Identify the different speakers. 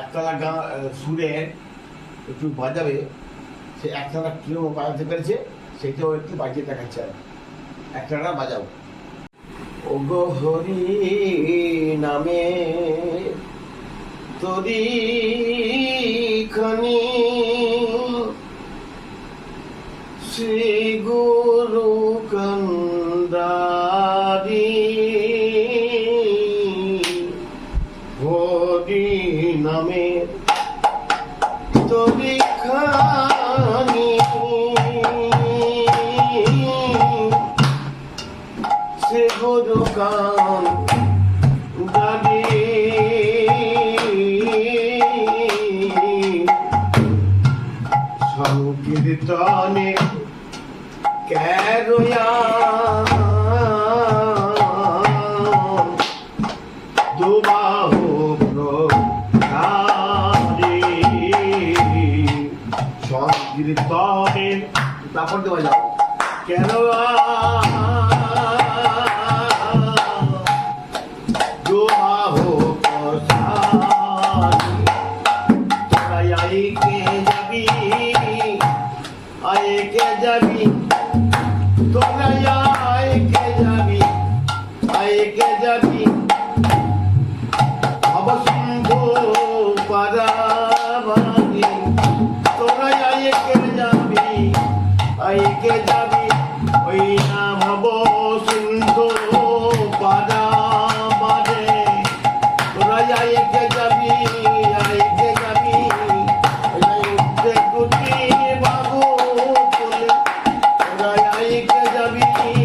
Speaker 1: একতলা গান সুরে একটু বাজাবে, সে একতলা বাজাতে পেরেছে, সেটাও একটু বাজিয়ে দেখাচ্ছে একতলা বাজাও। ওগো হরি নামে তরি খনি, শ্রী গুরু কন্দারি নামে তরি খানি। শ্রী গুরু কন্দারি সংকীর্তনে ক্যারোয়া। দুবাহু সংকীর্তনে তারপর দেওয়া যাবে। কেন যাবি? তোরা রেখে যাবি